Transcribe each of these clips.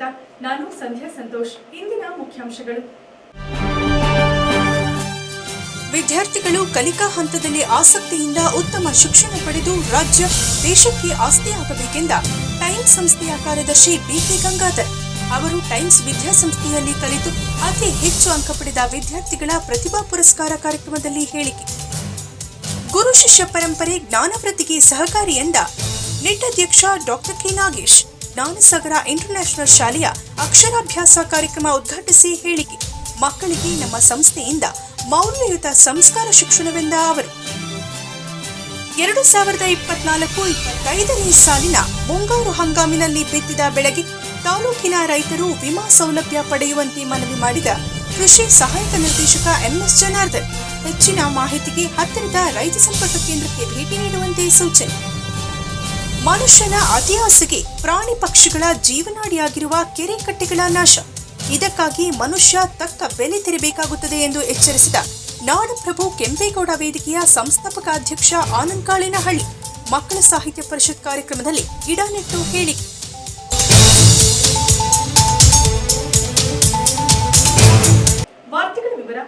ಸ್ವಾಗತ ನಾನು ಸಂಧ್ಯಾ ಸಂತೋಷ್, ಇಂದಿನ ಮುಖ್ಯಾಂಶಗಳು. ವಿದ್ಯಾರ್ಥಿಗಳು ಕಲಿಕಾ ಹಂತದಲ್ಲಿ ಆಸಕ್ತಿಯಿಂದ ಉತ್ತಮ ಶಿಕ್ಷಣ ಪಡೆದು ರಾಜ್ಯ ದೇಶಕ್ಕೆ ಆಸ್ತಿಯಾಗಬೇಕೆಂದ ಟೈಮ್ಸ್ ಸಂಸ್ಥೆಯ ಕಾರ್ಯದರ್ಶಿ ಬಿಕೆ ಗಂಗಾಧರ್ ಅವರು ಟೈಮ್ಸ್ ವಿದ್ಯಾಸಂಸ್ಥೆಯಲ್ಲಿ ಕಲಿತು ಅತಿ ಹೆಚ್ಚು ಅಂಕ ಪಡೆದ ವಿದ್ಯಾರ್ಥಿಗಳ ಪ್ರತಿಭಾ ಪುರಸ್ಕಾರ ಕಾರ್ಯಕ್ರಮದಲ್ಲಿ ಹೇಳಿಕೆ. ಗುರು ಶಿಷ್ಯ ಪರಂಪರೆ ಜ್ಞಾನವೃದ್ಧಿಗೆ ಸಹಕಾರಿ ಎಂದ ನಿಟ್ ಅಧ್ಯಕ್ಷ doctor K Nagesh. Jnanasagara international ಶಾಲೆಯ ಅಕ್ಷರಾಭ್ಯಾಸ ಕಾರ್ಯಕ್ರಮ ಉದ್ಘಾಟಿಸಿ ಹೇಳಿಕೆ ಮಕ್ಕಳಿಗೆ ನಮ್ಮ ಸಂಸ್ಥೆಯಿಂದ ಮೌಲ್ಯಯುತ ಸಂಸ್ಕಾರ ಶಿಕ್ಷಣವೆಂದ ಅವರು. ಎರಡು ಸಾವಿರದ ಇಪ್ಪತ್ನಾಲ್ಕು ಇಪ್ಪತ್ತೈದನೇ ಸಾಲಿನ ಮುಂಗಾರು ಹಂಗಾಮಿನಲ್ಲಿ ಬಿತ್ತಿದ ಬೆಳೆಗೆ ತಾಲೂಕಿನ ರೈತರು ವಿಮಾ ಸೌಲಭ್ಯ ಪಡೆಯುವಂತೆ ಮನವಿ ಮಾಡಿದ ಕೃಷಿ ಸಹಾಯಕ ನಿರ್ದೇಶಕ ಎಂಎಸ್ ಜನಾರ್ದನ್. ಹೆಚ್ಚಿನ ಮಾಹಿತಿಗೆ ಹತ್ತಿರದ ರೈತ ಸಂಪರ್ಕ ಕೇಂದ್ರಕ್ಕೆ ಭೇಟಿ ನೀಡುವಂತೆ ಸೂಚನೆ. ಮನುಷ್ಯನ ಅತಿ ಆಸೆಗೆ ಪ್ರಾಣಿ ಪಕ್ಷಿಗಳ ಜೀವನಾಡಿಯಾಗಿರುವ ಕೆರೆ ಕಟ್ಟೆಗಳ ನಾಶ. ಇದಕ್ಕಾಗಿ ಮನುಷ್ಯ ತಕ್ಕ ಬೆಲೆ ತೆರಬೇಕಾಗುತ್ತದೆ ಎಂದು ಎಚ್ಚರಿಸಿದ ನಾಡಪ್ರಭು ಕೆಂಪೇಗೌಡ ವೇದಿಕೆಯ ಸಂಸ್ಥಾಪಕ ಅಧ್ಯಕ್ಷ ಆನಂದ್ ಮಕ್ಕಳ ಸಾಹಿತ್ಯ ಪರಿಷತ್ ಕಾರ್ಯಕ್ರಮದಲ್ಲಿ ಗಿಡ ನೆಟ್ಟು ವಿವರ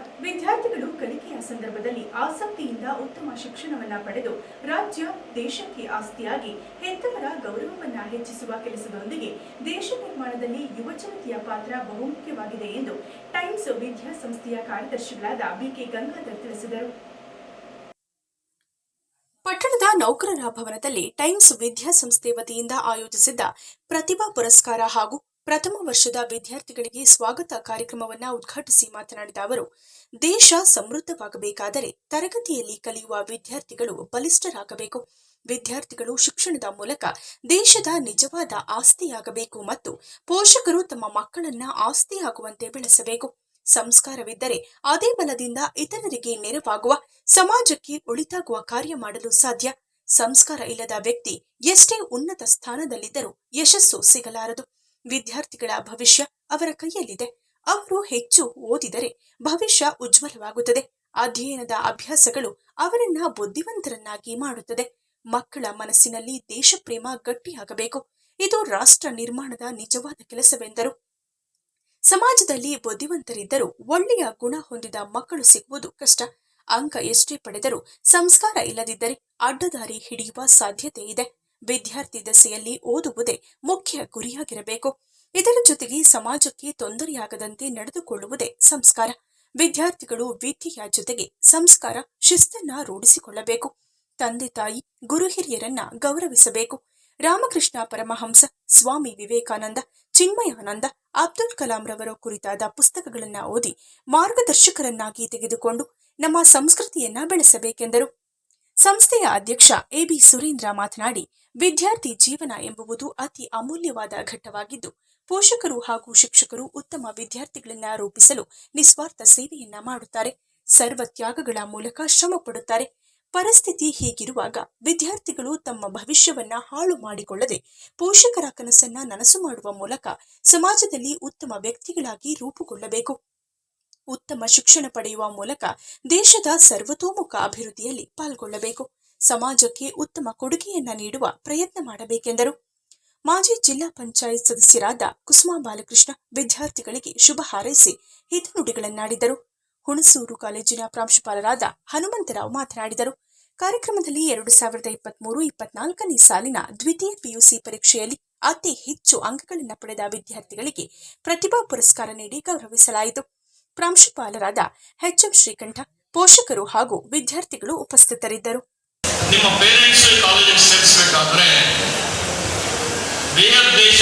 ಸಂದರ್ಭದಲ್ಲಿ ಆಸಕ್ತಿಯಿಂದ ಉತ್ತಮ ಶಿಕ್ಷಣವನ್ನ ಪಡೆದು ರಾಜ್ಯ ದೇಶಕ್ಕೆ ಆಸ್ತಿಯಾಗಿ ಹೆತ್ತವರ ಗೌರವವನ್ನ ಹೆಚ್ಚಿಸುವ ಕೆಲಸದೊಂದಿಗೆ ದೇಶ ನಿರ್ಮಾಣದಲ್ಲಿ ಯುವಜನತೆಯ ಪಾತ್ರ ಬಹುಮುಖ್ಯವಾಗಿದೆ ಎಂದು ಟೈಮ್ಸ್ ವಿದ್ಯಾಸಂಸ್ಥೆಯ ಕಾರ್ಯದರ್ಶಿಗಳಾದ ಬಿಕೆ ಗಂಗಾಧರ್ ತಿಳಿಸಿದರು. ಪಟ್ಟಣದ ನೌಕರರ ಭವನದಲ್ಲಿ ಟೈಮ್ಸ್ ವಿದ್ಯಾಸಂಸ್ಥೆ ವತಿಯಿಂದ ಆಯೋಜಿಸಿದ್ದ ಪ್ರತಿಭಾ ಪುರಸ್ಕಾರ ಹಾಗೂ ಪ್ರಥಮ ವರ್ಷದ ವಿದ್ಯಾರ್ಥಿಗಳಿಗೆ ಸ್ವಾಗತ ಕಾರ್ಯಕ್ರಮವನ್ನು ಉದ್ಘಾಟಿಸಿ ಮಾತನಾಡಿದ ಅವರು, ದೇಶ ಸಮೃದ್ಧವಾಗಬೇಕಾದರೆ ತರಗತಿಯಲ್ಲಿ ಕಲಿಯುವ ವಿದ್ಯಾರ್ಥಿಗಳು ಬಲಿಷ್ಠರಾಗಬೇಕು. ವಿದ್ಯಾರ್ಥಿಗಳು ಶಿಕ್ಷಣದ ಮೂಲಕ ದೇಶದ ನಿಜವಾದ ಆಸ್ತಿಯಾಗಬೇಕು ಮತ್ತು ಪೋಷಕರು ತಮ್ಮ ಮಕ್ಕಳನ್ನ ಆಸ್ತಿಯಾಗುವಂತೆ ಬೆಳೆಸಬೇಕು. ಸಂಸ್ಕಾರವಿದ್ದರೆ ಅದೇ ಬಲದಿಂದ ಇತರರಿಗೆ ನೆರವಾಗುವ, ಸಮಾಜಕ್ಕೆ ಒಳಿತಾಗುವ ಕಾರ್ಯ ಮಾಡಲು ಸಾಧ್ಯ. ಸಂಸ್ಕಾರ ಇಲ್ಲದ ವ್ಯಕ್ತಿ ಎಷ್ಟೇ ಉನ್ನತ ಸ್ಥಾನದಲ್ಲಿದ್ದರೂ ಯಶಸ್ಸು ಸಿಗಲಾರದು. ವಿದ್ಯಾರ್ಥಿಗಳ ಭವಿಷ್ಯ ಅವರ ಕೈಯಲ್ಲಿದೆ. ಅವರು ಹೆಚ್ಚು ಓದಿದರೆ ಭವಿಷ್ಯ ಉಜ್ವಲವಾಗುತ್ತದೆ. ಅಧ್ಯಯನದ ಅಭ್ಯಾಸಗಳು ಅವರನ್ನ ಬುದ್ಧಿವಂತರನ್ನಾಗಿ ಮಾಡುತ್ತದೆ. ಮಕ್ಕಳ ಮನಸ್ಸಿನಲ್ಲಿ ದೇಶಪ್ರೇಮ ಗಟ್ಟಿಯಾಗಬೇಕು. ಇದು ರಾಷ್ಟ್ರ ನಿರ್ಮಾಣದ ನಿಜವಾದ ಕೆಲಸವೆಂದರು. ಸಮಾಜದಲ್ಲಿ ಬುದ್ಧಿವಂತರಿದ್ದರೂ ಒಳ್ಳೆಯ ಗುಣ ಹೊಂದಿದ ಮಕ್ಕಳು ಸಿಗುವುದು ಕಷ್ಟ. ಅಂಕ ಎಷ್ಟೇ ಪಡೆದರೂ ಸಂಸ್ಕಾರ ಇಲ್ಲದಿದ್ದರೆ ಅಡ್ಡದಾರಿ ಹಿಡಿಯುವ ಸಾಧ್ಯತೆ ಇದೆ ವಿದ್ಯಾರ್ಥಿ ದಶೆಯಲ್ಲಿ ಓದುವುದೇ ಮುಖ್ಯ ಗುರಿಯಾಗಿರಬೇಕು. ಇದರ ಜೊತೆಗೆ ಸಮಾಜಕ್ಕೆ ತೊಂದರೆಯಾಗದಂತೆ ನಡೆದುಕೊಳ್ಳುವುದೇ ಸಂಸ್ಕಾರ. ವಿದ್ಯಾರ್ಥಿಗಳು ವಿದ್ಯೆಯ ಜೊತೆಗೆ ಸಂಸ್ಕಾರ ಶಿಸ್ತನ್ನ ರೂಢಿಸಿಕೊಳ್ಳಬೇಕು. ತಂದೆ ತಾಯಿ, ಗುರು ಹಿರಿಯರನ್ನ ಗೌರವಿಸಬೇಕು. ರಾಮಕೃಷ್ಣ ಪರಮಹಂಸ, ಸ್ವಾಮಿ ವಿವೇಕಾನಂದ, ಚಿನ್ಮಯಾನಂದ, ಅಬ್ದುಲ್ ಕಲಾಂ ರವರ ಕುರಿತಾದ ಪುಸ್ತಕಗಳನ್ನ ಓದಿ ಮಾರ್ಗದರ್ಶಕರನ್ನಾಗಿ ತೆಗೆದುಕೊಂಡು ನಮ್ಮ ಸಂಸ್ಕೃತಿಯನ್ನ ಬೆಳೆಸಬೇಕೆಂದರು. ಸಂಸ್ಥೆಯ ಅಧ್ಯಕ್ಷ ಎಬಿ ಸುರೇಂದ್ರ ಮಾತನಾಡಿ ವಿದ್ಯಾರ್ಥಿ ಜೀವನ ಎಂಬುವುದು ಅತಿ ಅಮೂಲ್ಯವಾದ ಘಟ್ಟವಾಗಿದ್ದು, ಪೋಷಕರು ಹಾಗೂ ಶಿಕ್ಷಕರು ಉತ್ತಮ ವಿದ್ಯಾರ್ಥಿಗಳನ್ನ ರೂಪಿಸಲು ನಿಸ್ವಾರ್ಥ ಸೇವೆಯನ್ನ ಮಾಡುತ್ತಾರೆ. ಸರ್ವ ತ್ಯಾಗಗಳ ಮೂಲಕ ಶ್ರಮ ಪಡುತ್ತಾರೆ. ಪರಿಸ್ಥಿತಿ ಹೀಗಿರುವಾಗ ವಿದ್ಯಾರ್ಥಿಗಳು ತಮ್ಮ ಭವಿಷ್ಯವನ್ನ ಹಾಳು ಮಾಡಿಕೊಳ್ಳದೆ ಪೋಷಕರ ಕನಸನ್ನ ನನಸು ಮಾಡುವ ಮೂಲಕ ಸಮಾಜದಲ್ಲಿ ಉತ್ತಮ ವ್ಯಕ್ತಿಗಳಾಗಿ ರೂಪುಗೊಳ್ಳಬೇಕು. ಉತ್ತಮ ಶಿಕ್ಷಣ ಪಡೆಯುವ ಮೂಲಕ ದೇಶದ ಸರ್ವತೋಮುಖ ಅಭಿವೃದ್ಧಿಯಲ್ಲಿ ಪಾಲ್ಗೊಳ್ಳಬೇಕು. ಸಮಾಜಕ್ಕೆ ಉತ್ತಮ ಕೊಡುಗೆಯನ್ನ ನೀಡುವ ಪ್ರಯತ್ನ ಮಾಡಬೇಕೆಂದರು. ಮಾಜಿ ಜಿಲ್ಲಾ ಪಂಚಾಯತ್ ಸದಸ್ಯರಾದ ಕುಸುಮಾ ಬಾಲಕೃಷ್ಣ ವಿದ್ಯಾರ್ಥಿಗಳಿಗೆ ಶುಭ ಹಾರೈಸಿ ಹಿತನುಡಿಗಳನ್ನಾಡಿದರು. ಹುಣಸೂರು ಕಾಲೇಜಿನ ಪ್ರಾಂಶುಪಾಲರಾದ ಹನುಮಂತರಾವ್ ಮಾತನಾಡಿದರು. ಕಾರ್ಯಕ್ರಮದಲ್ಲಿ ಎರಡು ಸಾವಿರದ ಇಪ್ಪತ್ಮೂರು ಇಪ್ಪತ್ನಾಲ್ಕನೇ ಸಾಲಿನ ದ್ವಿತೀಯ ಪಿಯುಸಿ ಪರೀಕ್ಷೆಯಲ್ಲಿ ಅತಿ ಹೆಚ್ಚು ಅಂಕಗಳನ್ನು ಪಡೆದ ವಿದ್ಯಾರ್ಥಿಗಳಿಗೆ ಪ್ರತಿಭಾ ಪುರಸ್ಕಾರ ನೀಡಿ ಗೌರವಿಸಲಾಯಿತು. ಪ್ರಾಂಶುಪಾಲರಾದ ಎಚ್ಎಂ ಶ್ರೀಕಂಠ ಪೋಷಕರು ಹಾಗೂ ವಿದ್ಯಾರ್ಥಿಗಳು ಉಪಸ್ಥಿತರಿದ್ದರು. ನಿಮ್ಮ ಪೇರೆಂಟ್ಸ್ ಕಾಲೇಜಿಗೆ ಸೇರಿಸಬೇಕಾದ್ರೆ ಬೇರೆ ದೇಶ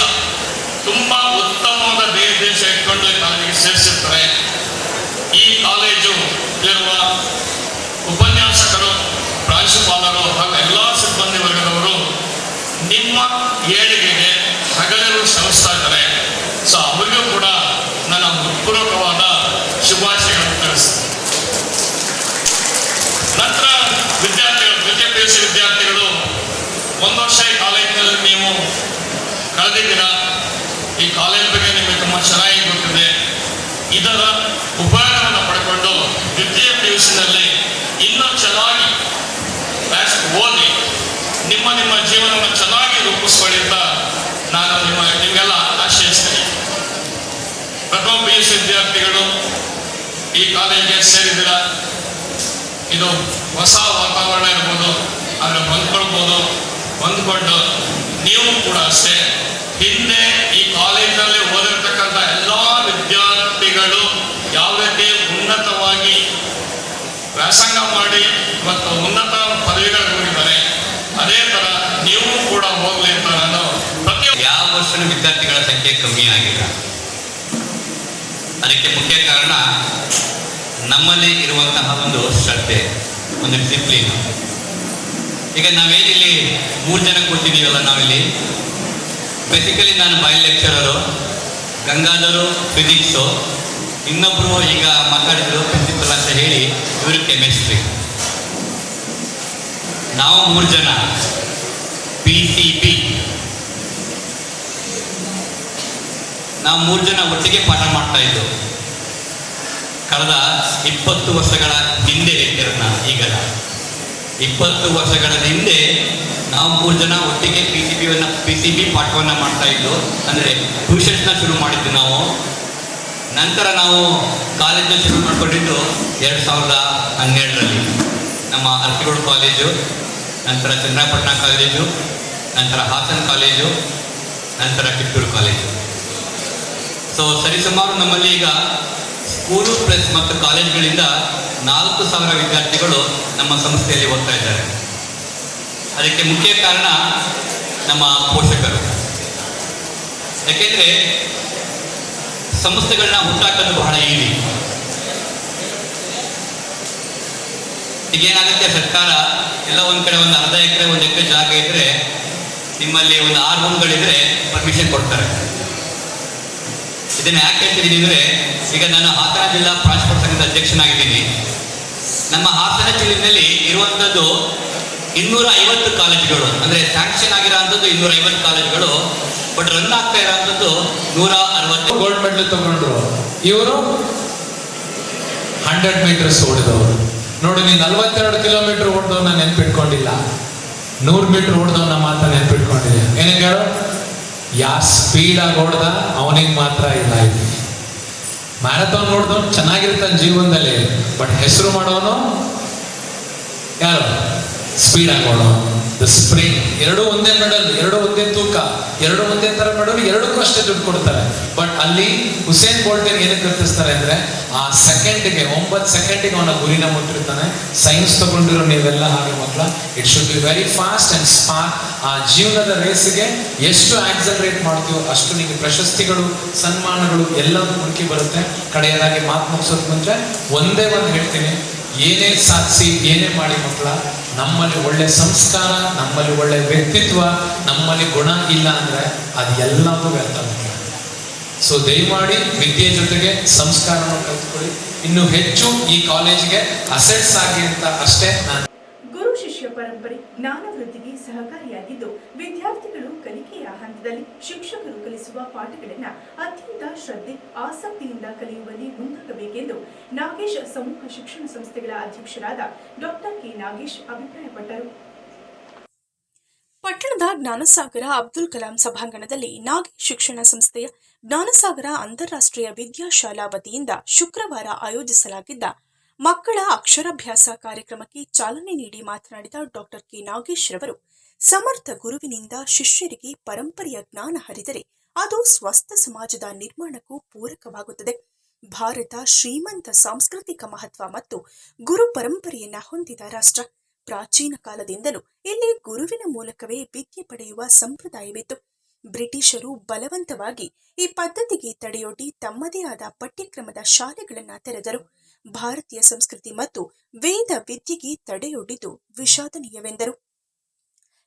ತುಂಬಾ ಉತ್ತಮವಾದ ಬೇರೆ ದೇಶ ಇಟ್ಕೊಂಡು ಕಾಲೇಜಿಗೆ ಸೇರಿಸಿರ್ತಾರೆ. ಈ ಕಾಲೇಜು ಇರುವ ಉಪನ್ಯಾಸಕರು, ಪ್ರಾಂಶುಪಾಲರು ಹಾಗೂ ಎಲ್ಲ ಸಿಬ್ಬಂದಿ ವರ್ಗದವರು ನಿಮ್ಮ ಏಳಿಗೆಗೆ ಹಗಲಿರು ಶ್ರಮಿಸ್ತಾ ಇದ್ದಾರೆ. ಸೊ ಅವರಿಗೂ ಕೂಡ ನನ್ನ ಹೃತ್ಪೂರ್ವಕವಾದ ಕಳೆದ ದಿನ ಈ ಕಾಲೇಜ್ ಬಗ್ಗೆ ನಿಮಗೆ ತುಂಬ ಚೆನ್ನಾಗಿ ಗೊತ್ತಿದೆ. ಇದರ ಉಪಯೋಗವನ್ನು ಪಡ್ಕೊಂಡು ದ್ವಿತೀಯ ಪಿಯುಸಿನಲ್ಲಿ ಇನ್ನೂ ಚೆನ್ನಾಗಿ ಓದಿ ನಿಮ್ಮ ನಿಮ್ಮ ಜೀವನವನ್ನು ಚೆನ್ನಾಗಿ ರೂಪಿಸ್ಕೊಳ್ಳಿ ಅಂತ ನಾನು ನಿಮ್ಮ ನಿಮಗೆಲ್ಲ ಆಶಯಿಸ್ತೀನಿ ಪ್ರಥಮ ಪಿ ಯು ಸಿ ವಿದ್ಯಾರ್ಥಿಗಳು ಈ ಕಾಲೇಜಿಗೆ ಸೇರಿದಿರ ಇದು ಹೊಸ ವಾತಾವರಣ ಇರ್ಬೋದು, ಅದನ್ನು ಹೊಂದ್ಕೊಳ್ಬೋದು, ಹೊಂದ್ಕೊಂಡು ನೀವು ಕೂಡ ಅಷ್ಟೇ ಹಿಂದೆ ಈ ಕಾಲೇಜಿನಲ್ಲಿ ಓದಿರ್ತಕ್ಕಂಥ ಎಲ್ಲ ವಿದ್ಯಾರ್ಥಿಗಳು ಯಾವುದೇ ಉನ್ನತವಾಗಿ ವ್ಯಾಸಂಗ ಮಾಡಿ ಮತ್ತು ಉನ್ನತ ಪದವಿಗಳನ್ನು ಹೋಗಿದ್ದಾರೆ ಅದೇ ಥರ ನೀವು ಕೂಡ ಹೋಗ್ಲಿ ಅಂತ ನಾನು ಯಾವ ವರ್ಷನೂ ವಿದ್ಯಾರ್ಥಿಗಳ ಸಂಖ್ಯೆ ಕಮ್ಮಿ ಆಗಿಲ್ಲ. ಅದಕ್ಕೆ ಮುಖ್ಯ ಕಾರಣ ನಮ್ಮಲ್ಲಿ ಇರುವಂತಹ ಒಂದು ಶ್ರದ್ಧೆ, ಒಂದು ಡಿಸಿಪ್ಲಿನ್ ಈಗ ನಾವೇನಿಲ್ಲಿ ಮೂರು ಜನ ಕೂತಿದ್ದೀವಲ್ಲ ನಾವಿಲ್ಲಿ? ಬೇಸಿಕಲಿ ನಾನು ಬಯಲ್ ಲೆಕ್ಚರರು ಗಂಗಾಧರು ಫಿಸಿಕ್ಸು ಇನ್ನೊಬ್ಬರು ಈಗ ಮಾತಾಡಿದ್ರು ಪ್ರಿನ್ಸಿಪಲ್ ಅಂತ ಹೇಳಿ ಇವರು ಕೆಮಿಸ್ಟ್ರಿ ನಾವು ಮೂರು ಜನ ಪಿ ಸಿ ಬಿ ನಾವು ಮೂರು ಜನ ಒಟ್ಟಿಗೆ ಪಾಠ ಮಾಡ್ತಾ ಇದ್ದು. ಕಳೆದ ಇಪ್ಪತ್ತು ವರ್ಷಗಳ ಹಿಂದೆ ಹೇಳ್ತಿರೋದು ನಾನು ಈಗಲ್ಲ ಇಪ್ಪತ್ತು ವರ್ಷಗಳ ಹಿಂದೆ ನಾವು ಮೂರು ಜನ ಒಟ್ಟಿಗೆ ಪಿ ಸಿ ಬಿಯನ್ನು ಪಿ ಸಿ ಪಿ ಪಾಠವನ್ನು ಮಾಡ್ತಾ ಇದ್ದು, ಅಂದರೆ ಟ್ಯೂಷನ್ಸ್ನ ಶುರು ಮಾಡಿದ್ದು ನಾವು. ನಂತರ ನಾವು ಕಾಲೇಜನ್ನ ಶುರು ಮಾಡಿಕೊಂಡಿದ್ದು ಎರಡು ಸಾವಿರದ ಹನ್ನೆರಡರಲ್ಲಿ. ನಮ್ಮ ಅರ್ಕಿಗೋಡು ಕಾಲೇಜು ನಂತರ ಚಂದ್ರಪಟ್ಟಣ ಕಾಲೇಜು ನಂತರ ಹಾಸನ ಕಾಲೇಜು ನಂತರ ಕಿತ್ತೂರು ಕಾಲೇಜು ಸೊ ಸರಿಸುಮಾರು ನಮ್ಮಲ್ಲಿ ಈಗ ಸ್ಕೂಲು ಪ್ಲಸ್ ಮತ್ತು ಕಾಲೇಜ್ಗಳಿಂದ ನಾಲ್ಕು ಸಾವಿರ ವಿದ್ಯಾರ್ಥಿಗಳು ನಮ್ಮ ಸಂಸ್ಥೆಯಲ್ಲಿ ಓದ್ತಾ ಇದ್ದಾರೆ. ಅದಕ್ಕೆ ಮುಖ್ಯ ಕಾರಣ ನಮ್ಮ ಪೋಷಕರು. ಯಾಕೆಂದರೆ ಸಂಸ್ಥೆಗಳನ್ನ ಹುಟ್ಟಾಕೋದು ಬಹಳ ಈಗ ಈಗೇನಾಗುತ್ತೆ, ಸರ್ಕಾರ ಎಲ್ಲ ಒಂದು ಕಡೆ ಒಂದು ಅರ್ಧ ಎಕರೆ, ಒಂದು ಎಕರೆ ಜಾಗ ಇದ್ದರೆ ನಿಮ್ಮಲ್ಲಿ ಒಂದು ಆರು ರೂಮ್ಗಳಿದ್ರೆ ಪರ್ಮಿಷನ್ ಕೊಡ್ತಾರೆ. ಇದನ್ನ ಯಾಕೆ ಹೇಳ್ತಿದ್ದೀನಿ ಅಂದ್ರೆ, ಈಗ ನಾನು ಹಾಸನ ಜಿಲ್ಲಾ ಪ್ರಾಂಶುಪಾಲ ಸಂಘದ ಅಧ್ಯಕ್ಷನಾಗಿದ್ದೀನಿ. ನಮ್ಮ ಹಾಸನ ಜಿಲ್ಲೆಯಲ್ಲಿ ಇರುವಂತದ್ದು ಇನ್ನೂರ ಐವತ್ತು ಕಾಲೇಜುಗಳು, ಅಂದ್ರೆ ಸ್ಯಾಂಕ್ಷನ್ ಆಗಿರೋಂಥದ್ದು ಇನ್ನೂರ ಐವತ್ತು ಕಾಲೇಜುಗಳು ಬಟ್ ರನ್ ಆಗ್ತಾ ಇರೋಂಥದ್ದು ನೂರ ಅರವತ್ತು ಗೋಲ್ಡ್ ಮೆಡಲ್ ತಗೊಂಡ್ರು. ಇವರು ಹಂಡ್ರೆಡ್ ಮೀಟರ್ಸ್ ಓಡಿದವರು. ನೋಡು, ನೀನು ನಲ್ವತ್ತೆರಡು ಕಿಲೋಮೀಟರ್ ಓಡಿದವನ್ನ ನೆನ್ಪಿಟ್ಕೊಂಡಿಲ್ಲ. ನೂರು ಮೀಟರ್ ಓಡಿದವನ್ನ ಮಾತ್ರ ನೆನ್ಪಿಟ್ಕೊಂಡಿದ್ದೀನಿ ಏನಕ್ಕೆ ಹೇಳು ಯಾರು ಸ್ಪೀಡಾಗಿ ನೋಡ್ದ ಅವನಿಗೆ ಮಾತ್ರ ಇದಾಯಿತು. ಮ್ಯಾರಥಾನ್ ನೋಡಿದವನು ಚೆನ್ನಾಗಿರ್ತಾನೆ ಜೀವನದಲ್ಲಿ ಬಟ್ ಹೆಸರು ಮಾಡೋನು ಯಾರು? ಸ್ಪೀಡ್ ಆಗೋಣ ದ ಸ್ಪ್ರಿಂಗ್ ಎರಡು ಒಂದೇ ಮೆಡಲ್ ಎರಡು ಒಂದೇ ತೂಕ, ಎರಡು ಒಂದೇ ತರ ಮೆಡಲ್ ಎರಡಕ್ಕೂ ಅಷ್ಟೇ ದುಡ್ಡು ಕೊಡ್ತಾರೆ ಬಟ್ ಅಲ್ಲಿ ಹುಸೇನ್ ಬೋಲ್ಟ್ ಏನಕ್ಕೆ ಕರ್ತಿಸ್ತಾರೆ ಅಂದ್ರೆ, ಆ ಸೆಕೆಂಡ್ಗೆ ಒಂಬತ್ತು ಸೆಕೆಂಡಿಗೆ ಅವನ ಗುರಿನ ಮುಟ್ಟಿರ್ತಾನೆ. ಸೈನ್ಸ್ ತಗೊಂಡಿರೋ ನೀವೆಲ್ಲ ಹಾಗೆ ಮಕ್ಕಳ it should be very fast and smart ಆ ಜೀವನದ ರೇಸ್ಗೆ ಎಷ್ಟು ಆಕ್ಸಲರೇಟ್ ಮಾಡ್ತೀವೋ ಅಷ್ಟು ನಿಮಗೆ ಪ್ರಶಸ್ತಿಗಳು, ಸನ್ಮಾನಗಳು ಎಲ್ಲವೂ ಮುಖ್ಯ ಬರುತ್ತೆ. ಕಡೆಯದಾಗಿ ಮಾತು ಮುಗಿಸೋದ್ ಮುಂಚೆ ಒಂದೇ ಒಂದು ಹೇಳ್ತೀನಿ. ಏನೇ ಸಾಧಿಸಿ, ಏನೇ ಮಾಡಿ ಮಕ್ಕಳ ನಮ್ಮಲ್ಲಿ ಒಳ್ಳೆ ಸಂಸ್ಕಾರ, ನಮ್ಮಲ್ಲಿ ಒಳ್ಳೆ ವ್ಯಕ್ತಿತ್ವ, ನಮ್ಮಲ್ಲಿ ಗುಣ ಇಲ್ಲ ಅಂದ್ರೆ ಅದು ಎಲ್ಲವೂ ವ್ಯರ್ಥ ಸೊ ದಯಮಾಡಿ ವಿದ್ಯೆ ಜೊತೆಗೆ ಸಂಸ್ಕಾರವನ್ನು ಕಲ್ತ್ಕೊಳ್ಳಿ. ಇನ್ನು ಹೆಚ್ಚು ಈ ಕಾಲೇಜಿಗೆ ಅಸೆಟ್ಸ್ ಆಗಿ ಅಂತ ಅಷ್ಟೇ ನಾನು ಪರಂಪರೆ, ಜ್ಞಾನ ವೃದ್ಧಿಗೆ ಸಹಕಾರಿಯಾಗಿದ್ದು, ವಿದ್ಯಾರ್ಥಿಗಳು ಕಲಿಕೆಯ ಹಂತದಲ್ಲಿ ಶಿಕ್ಷಕರು ಕಲಿಸುವ ಪಾಠಗಳನ್ನ ಅತ್ಯಂತ ಶ್ರದ್ಧೆ, ಆಸಕ್ತಿಯಿಂದ ಕಲಿಯುವಲ್ಲಿ ಮುಂದಾಗಬೇಕೆಂದು ನಾಗೇಶ್ ಸಮೂಹ ಶಿಕ್ಷಣ ಸಂಸ್ಥೆಗಳ ಅಧ್ಯಕ್ಷರಾದ ಡಾಕ್ಟರ್ ಕೆ ನಾಗೇಶ್ ಅಭಿಪ್ರಾಯಪಟ್ಟರು. ಪಟ್ಟಣದ ಜ್ಞಾನಸಾಗರ ಅಬ್ದುಲ್ ಕಲಾಂ ಸಭಾಂಗಣದಲ್ಲಿ ನಾಗೇಶ್ ಶಿಕ್ಷಣ ಸಂಸ್ಥೆಯ ಜ್ಞಾನಸಾಗರ ಅಂತಾರಾಷ್ಟ್ರೀಯ ವಿದ್ಯಾಶಾಲಾ ವತಿಯಿಂದ ಶುಕ್ರವಾರ ಆಯೋಜಿಸಲಾಗಿದ್ದ ಮಕ್ಕಳ ಅಕ್ಷರಾಭ್ಯಾಸ ಕಾರ್ಯಕ್ರಮಕ್ಕೆ ಚಾಲನೆ ನೀಡಿ ಮಾತನಾಡಿದ ಡಾಕ್ಟರ್ ಕೆ ನಾಗೇಶ್ ರವರು ಸಮರ್ಥ ಗುರುವಿನಿಂದ ಶಿಷ್ಯರಿಗೆ ಪರಂಪರೆಯ ಜ್ಞಾನ ಹರಿದರೆ ಅದು ಸ್ವಸ್ಥ ಸಮಾಜದ ನಿರ್ಮಾಣಕ್ಕೂ ಪೂರಕವಾಗುತ್ತದೆ. ಭಾರತ ಶ್ರೀಮಂತ ಸಾಂಸ್ಕೃತಿಕ ಮಹತ್ವ ಮತ್ತು ಗುರು ಪರಂಪರೆಯನ್ನ ಹೊಂದಿದ ರಾಷ್ಟ್ರ. ಪ್ರಾಚೀನ ಕಾಲದಿಂದಲೂ ಇಲ್ಲಿ ಗುರುವಿನ ಮೂಲಕವೇ ವಿದ್ಯೆ ಪಡೆಯುವ ಸಂಪ್ರದಾಯವಿತ್ತು. ಬ್ರಿಟಿಷರು ಬಲವಂತವಾಗಿ ಈ ಪದ್ಧತಿಗೆ ತಡೆಯೊಡ್ಡಿ ತಮ್ಮದೇ ಆದ ಪಠ್ಯಕ್ರಮದ ಶಾಲೆಗಳನ್ನ ತೆರೆದರು. ಭಾರತೀಯ ಸಂಸ್ಕೃತಿ ಮತ್ತು ವೇದ ವಿದ್ಯೆಗೆ ತಡೆಯೊಡ್ಡಿದ್ದು ವಿಷಾದನೀಯವೆಂದರು.